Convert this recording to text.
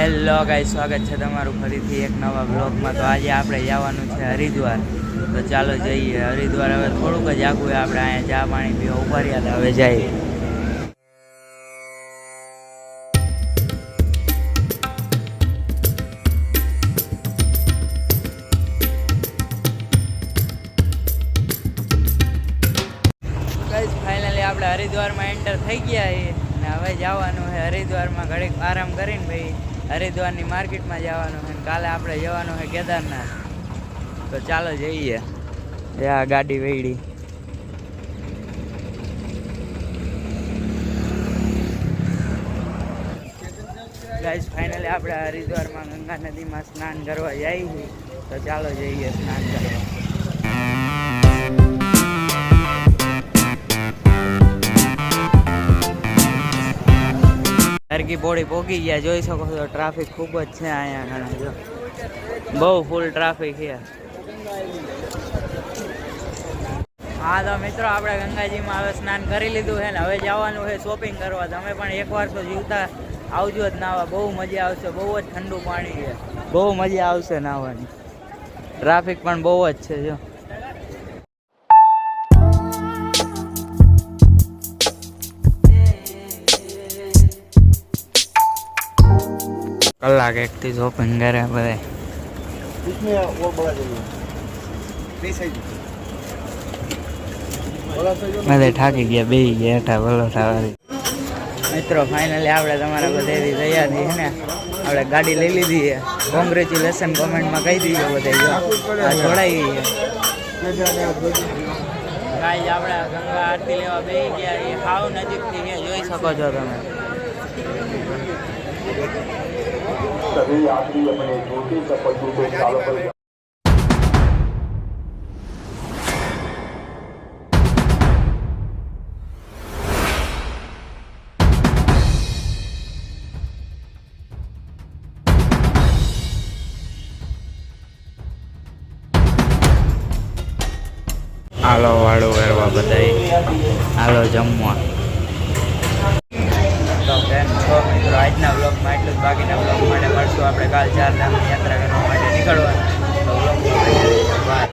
Hello ગાઈ સ્વાગત છે તમારું ફરીથી એક નવા બ્લોગમાં તો આજે આપણે જવાનું છે હરિદ્વાર. તો ચાલો જઈએ. હરિદ્વાર હવે થોડુંક જ આગું આપણે અહીંયા ચા પાણી પીવા ઊભા રહ્યા હવે જઈએ. હરિદ્વારમાં એન્ટર થઈ ગયા છીએ. અને હવે જવાનું છે હરિદ્વારમાં. ઘડીક આરામ કરીને ભાઈ. હરિદ્વારની માર્કેટમાં જવાનું છે કાલે આપણે જવાનું છે કેદારનાથ. તો ચાલો જઈએ. આ ગાડી વેડી ગાઈસ ફાઇનલી આપણે હરિદ્વારમાં ગંગા નદીમાં સ્નાન કરવા જઈએ તો ચાલો જઈએ સ્નાન કરવા. હરકી પોળી પોગી ગયા, જોઈ શકો છો, ટ્રાફિક ખૂબ જ છે અહીંયા ઘણા, જો. બહુ ફૂલ ટ્રાફિક છે. હા, તો મિત્રો, આપણે ગંગાજીમાં હવે સ્નાન કરી લીધું છે ને, હવે જવાનું છે શોપિંગ કરવા. તમે પણ એકવાર તો જીવતા આવજો જ નાવા. બહુ મજા આવશે, બહુ જ ઠંડુ પાણી છે. બહુ મજા આવશે નાહવાની ટ્રાફિક પણ બહુ જ છે, જો. કલાક એક એકથી શોપિંગ કરે બધા. થાકી ગયા બે ગયા હેઠા વલોઠા વાળી મિત્રો ફાઇનલી આપણે તમારા બધે એવી તૈયાર છે ને? આપણે ગાડી લઈ લીધી છે. કોંગ્રેચ્યુલેશન કોમેન્ટમાં કહી દીધો બધે જોડાઈ ગઈ ભાઈ આપણે ગંગા આરતી લેવા બે ગયા એ હાવ નજીકથી જોઈ શકો છો તમે. सभी यात्री अपने जूते चप्पलों को सालों पर alo alo alo, bà bên alo trong તો આપણે કાલ ચાર ધામની યાત્રા કરવા માટે નીકળવાના.